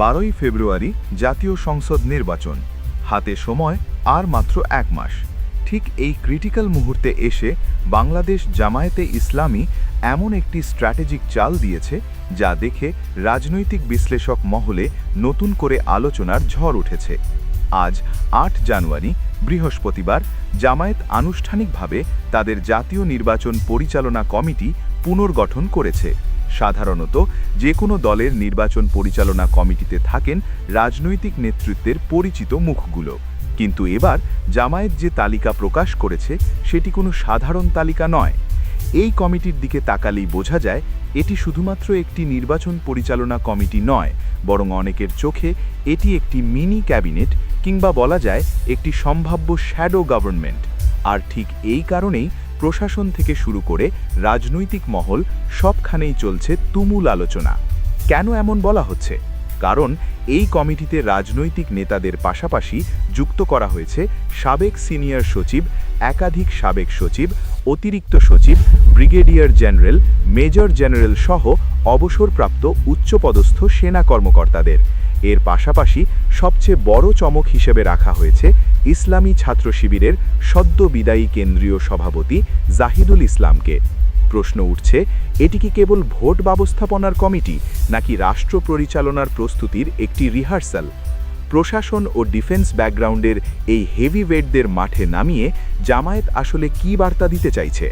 বারোই ফেব্রুয়ারি জাতীয় সংসদ নির্বাচন। হাতে সময় আর মাত্র এক মাস। ঠিক এই ক্রিটিক্যাল মুহূর্তে এসে বাংলাদেশ জামায়াতে ইসলামী এমন একটি স্ট্র্যাটেজিক চাল দিয়েছে যা দেখে রাজনৈতিক বিশ্লেষক মহলে নতুন করে আলোচনার ঝড় উঠেছে। আজ আট জানুয়ারি, বৃহস্পতিবার, জামায়াত আনুষ্ঠানিকভাবে তাদের জাতীয় নির্বাচন পরিচালনা কমিটি পুনর্গঠন করেছে। সাধারণত যে কোনো দলের নির্বাচন পরিচালনা কমিটিতে থাকেন রাজনৈতিক নেতৃত্বের পরিচিত মুখগুলো। কিন্তু এবার জামায়াত যে তালিকা প্রকাশ করেছে, সেটি কোনো সাধারণ তালিকা নয়। এই কমিটির দিকে তাকালেই বোঝা যায়, এটি শুধুমাত্র একটি নির্বাচন পরিচালনা কমিটি নয়, বরং অনেকের চোখে এটি একটি মিনি ক্যাবিনেট কিংবা বলা যায় একটি সম্ভাব্য শ্যাডো গভর্নমেন্ট। আর ঠিক এই কারণেই প্রশাসন থেকে শুরু করে রাজনৈতিক মহল সবখানেই চলছে তুমুল আলোচনা। কেন এমন বলা হচ্ছে? কারণ এই কমিটিতে রাজনৈতিক নেতাদের পাশাপাশি যুক্ত করা হয়েছে সাবেক সিনিয়র সচিব, একাধিক সাবেক সচিব, অতিরিক্ত সচিব, ব্রিগেডিয়ার জেনারেল, মেজর জেনারেল সহ অবসরপ্রাপ্ত উচ্চপদস্থ সেনা কর্মকর্তাদের। এর পাশাপাশি সবচেয়ে বড় চমক হিসেবে রাখা হয়েছে ইসলামী ছাত্র শিবিরের সদ্য বিদায়ী কেন্দ্রীয় সভাপতি জাহিদুল ইসলামকে। প্রশ্ন উঠছে, এটি কি কেবল ভোট ব্যবস্থাপনার কমিটি নাকি রাষ্ট্র পরিচালনার প্রস্তুতির একটি রিহার্সাল? প্রশাসন ও ডিফেন্স ব্যাকগ্রাউন্ডের এই হেভি ওয়েটদের মাঠে নামিয়ে জামায়াত আসলে কী বার্তা দিতে চাইছে?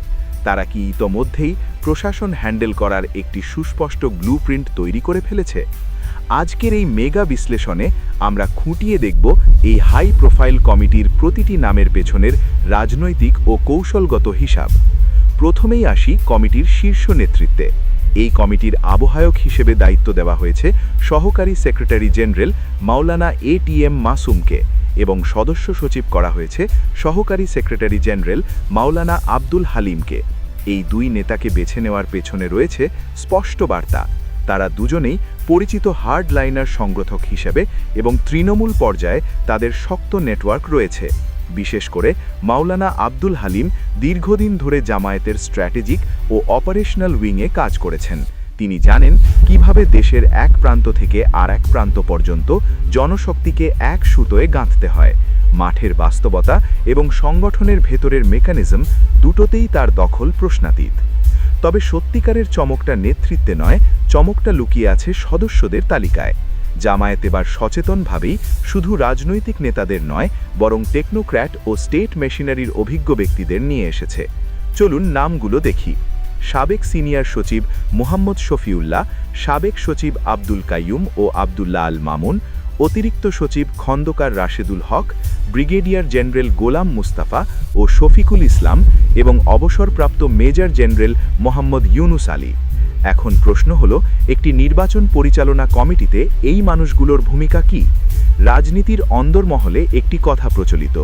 তারা কি ইতোমধ্যেই প্রশাসন হ্যান্ডেল করার একটি সুস্পষ্ট ব্লুপ্রিন্ট তৈরি করে ফেলেছে? আজকের এই মেগা বিশ্লেষণে আমরা খুঁটিয়ে দেখব এই হাই প্রোফাইল কমিটির প্রতিটি নামের পেছনের রাজনৈতিক ও কৌশলগত হিসাব। প্রথমেই আসি কমিটির শীর্ষ নেতৃত্বে। এই কমিটির আবহায়ক হিসেবে দায়িত্ব দেওয়া হয়েছে সহকারী secretary general Maulana A T M মাসুমকে এবং সদস্য সচিব করা হয়েছে সহকারী সেক্রেটারি জেনারেল মাওলানা আব্দুল হালিমকে। এই দুই নেতাকে বেছে নেওয়ার পেছনে রয়েছে স্পষ্ট বার্তা। তারা দুজনেই পরিচিত হার্ড লাইনার সংগ্রথক হিসেবে এবং তৃণমূল পর্যায়ে তাদের শক্ত নেটওয়ার্ক রয়েছে। বিশেষ করে মাওলানা আব্দুল হালিম দীর্ঘদিন ধরে জামায়াতের স্ট্র্যাটেজিক ও অপারেশনাল উইংয়ে কাজ করেছেন। তিনি জানেন কীভাবে দেশের এক প্রান্ত থেকে আর এক প্রান্ত পর্যন্ত জনশক্তিকে এক সুতোয় গাঁথতে হয়। মাঠের বাস্তবতা এবং সংগঠনের ভেতরের মেকানিজম দুটোতেই তার দখল প্রশ্নাতীত। তবে সত্যিকারের চমকটা নেতৃত্বে নয়, চমকটা লুকিয়ে আছে সদস্যদের তালিকায়। জামায়াত এবার সচেতনভাবেই শুধু রাজনৈতিক নেতাদের নয়, বরং টেকনোক্র্যাট ও স্টেট মেশিনারির অভিজ্ঞ ব্যক্তিদের নিয়ে এসেছে। চলুন নামগুলো দেখি। সাবেক সিনিয়র সচিব মোহাম্মদ শফিউল্লাহ, সাবেক সচিব আব্দুল কাইয়ুম ও আবদুল্লাহ আল মামুন অতিরিক্ত সচিব খন্দকার রাশেদুল হক, ব্রিগেডিয়ার জেনারেল গোলাম মুস্তাফা ও শফিকুল ইসলাম এবং অবসরপ্রাপ্ত মেজর জেনারেল মোহাম্মদ ইউনুস আলী। এখন প্রশ্ন হলো, একটি নির্বাচন পরিচালনা কমিটিতে এই মানুষগুলোর ভূমিকা কি? রাজনীতির অন্দরমহলে একটি কথা প্রচলিত,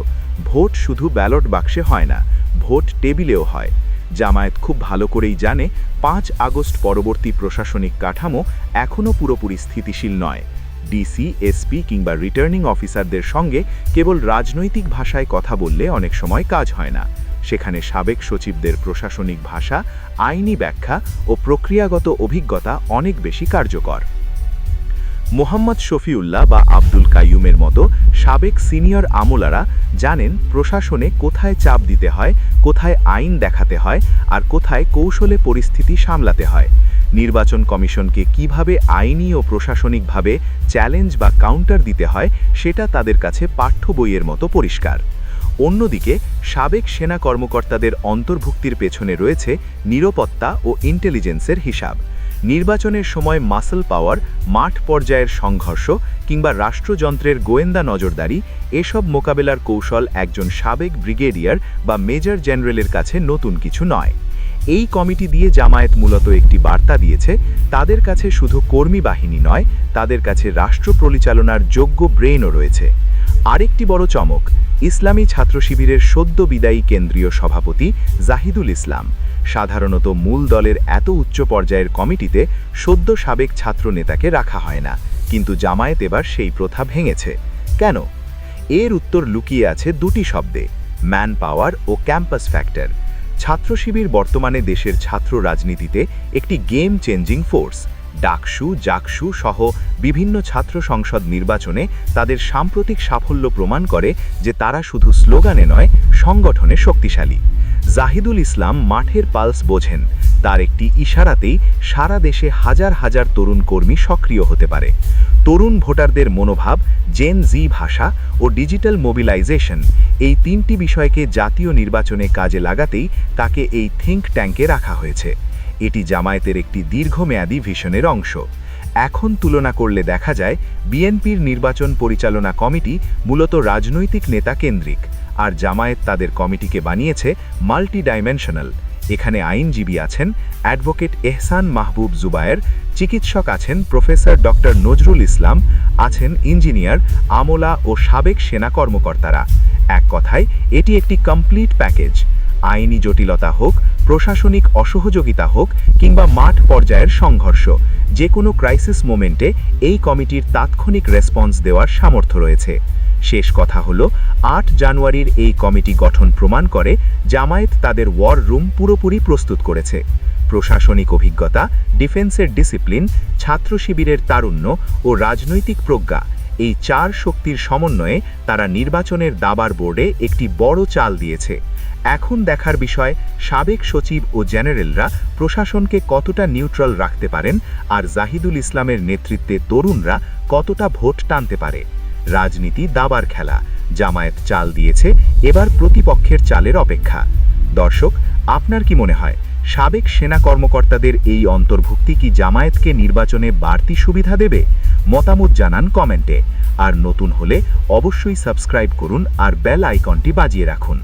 ভোট শুধু ব্যালট বাক্সে হয় না, ভোট টেবিলেও হয়। জামায়াত খুব ভালো করেই জানে, পাঁচ আগস্ট পরবর্তী প্রশাসনিক কাঠামো এখনও পুরোপুরি স্থিতিশীল নয়। ডিসি, এসপি কিংবা রিটার্নিং অফিসারদের সঙ্গে কেবল রাজনৈতিক ভাষায় কথা বললে অনেক সময় কাজ হয় না। সেখানে সাবেক সচিবদের প্রশাসনিক ভাষা, আইনি ব্যাখ্যা ও প্রক্রিয়াগত অভিজ্ঞতা অনেক বেশি কার্যকর। মোহাম্মদ শফিউল্লাহ বা আব্দুল কাইয়ুমের মতো সাবেক সিনিয়র আমলারা জানেন প্রশাসনে কোথায় চাপ দিতে হয়, কোথায় আইন দেখাতে হয় আর কোথায় কৌশলে পরিস্থিতি সামলাতে হয়। নির্বাচন কমিশনকে কীভাবে আইনি ও প্রশাসনিকভাবে চ্যালেঞ্জ বা কাউন্টার দিতে হয়, সেটা তাদের কাছে পাঠ্য বইয়ের মতো পরিষ্কার। অন্যদিকে, সাবেক সেনা কর্মকর্তাদের অন্তর্ভুক্তির পেছনে রয়েছে নিরাপত্তা ও ইন্টেলিজেন্সের হিসাব। নির্বাচনের সময় মাসল পাওয়ার মাঠ পর্যায়ের সংঘর্ষ কিংবা রাষ্ট্রযন্ত্রের গোয়েন্দা নজরদারি, এসব মোকাবেলার কৌশল একজন সাবেক ব্রিগেডিয়ার বা মেজর জেনারেলের কাছে নতুন কিছু নয়। এই কমিটি দিয়ে জামায়াত মূলত একটি বার্তা দিয়েছে, তাদের কাছে শুধু কর্মী বাহিনী নয়, তাদের কাছে রাষ্ট্র পরিচালনার যোগ্য ব্রেনও রয়েছে। আরেকটি বড় চমক, ইসলামী ছাত্র শিবিরের সদ্য বিদায়ী কেন্দ্রীয় সভাপতি জাহিদুল ইসলাম। সাধারণত মূল দলের এত উচ্চ পর্যায়ের কমিটিতে সদ্য সাবেক ছাত্র নেতাকে রাখা হয় না, কিন্তু জামায়াত এবার সেই প্রথা ভেঙেছে। কেন? এর উত্তর লুকিয়ে আছে দুটি শব্দে ম্যান পাওয়ার ও ক্যাম্পাস ফ্যাক্টর। ছাত্র শিবির বর্তমানে দেশের ছাত্র রাজনীতিতে একটি গেম চেঞ্জিং ফোর্স, ডাকসু, জাকসু সহ বিভিন্ন ছাত্র সংসদ নির্বাচনে তাদের সাম্প্রতিক সাফল্য প্রমাণ করে যে তারা শুধু স্লোগানে নয়, সংগঠনে শক্তিশালী। জাহিদুল ইসলাম মাঠের পালস বোঝেন। তার একটি ইশারাতেই সারা দেশে হাজার হাজার তরুণ কর্মী সক্রিয় হতে পারে। তরুণ ভোটারদের মনোভাব জেন জি ভাষা ও ডিজিটাল মোবিলাইজেশন এই তিনটি বিষয়কে জাতীয় নির্বাচনে কাজে লাগাতেই তাকে এই থিঙ্ক ট্যাঙ্কে রাখা হয়েছে। এটি জামায়াতের একটি দীর্ঘমেয়াদী ভিশনের অংশ। এখন তুলনা করলে দেখা যায়, বিএনপির নির্বাচন পরিচালনা কমিটি মূলত রাজনৈতিক নেতা কেন্দ্রিক। আর জামায়াত তাদের কমিটিকে বানিয়েছে মাল্টি ডাইমেনশনাল এখানে আইনজীবী আছেন অ্যাডভোকেট এহসান মাহবুব জুবায়ের, চিকিৎসক আছেন প্রফেসর ডক্টর নজরুল ইসলাম, আছেন ইঞ্জিনিয়ার আমলা ও সাবেক সেনা কর্মকর্তারা। এক কথায়, এটি একটি কমপ্লিট প্যাকেজ। আইনি জটিলতা হোক, প্রশাসনিক অসহযোগিতা হোক, কিংবা মাঠ পর্যায়ের সংঘর্ষ যে কোনো ক্রাইসিস মোমেন্টে এই কমিটির তাৎক্ষণিক রেসপন্স দেওয়ার সামর্থ্য রয়েছে। শেষ কথা হলো, আট জানুয়ারির এই কমিটি গঠন প্রমাণ করে জামায়াত তাদের ওয়ার রুম পুরোপুরি প্রস্তুত করেছে। প্রশাসনিক অভিজ্ঞতা, ডিফেন্সের ডিসিপ্লিন, ছাত্র শিবিরের তারুণ্য ও রাজনৈতিক প্রজ্ঞা এই চার শক্তির সমন্বয়ে তারা নির্বাচনের দাবার বোর্ডে একটি বড় চাল দিয়েছে। এখন দেখার বিষয়, সাবেক সচিব ও জেনারেলরা প্রশাসনকে কতটা নিউট্রাল রাখতে পারেন আর জাহিদুল ইসলামের নেতৃত্বে তরুণরা কতটা ভোট টানতে পারে। রাজনীতি দাবার খেলা। জামায়াত চাল দিয়েছে এবার প্রতিপক্ষের চালের অপেক্ষা। দর্শক, আপনার কি মনে হয়, সাবেক সেনা কর্মকর্তাদের এই অন্তর্ভুক্তি কি জামায়াতকে নির্বাচনে বাড়তি সুবিধা দেবে? মতামত জানান কমেন্টে। আর নতুন হলে অবশ্যই সাবস্ক্রাইব করুন আর বেল আইকনটি বাজিয়ে রাখুন।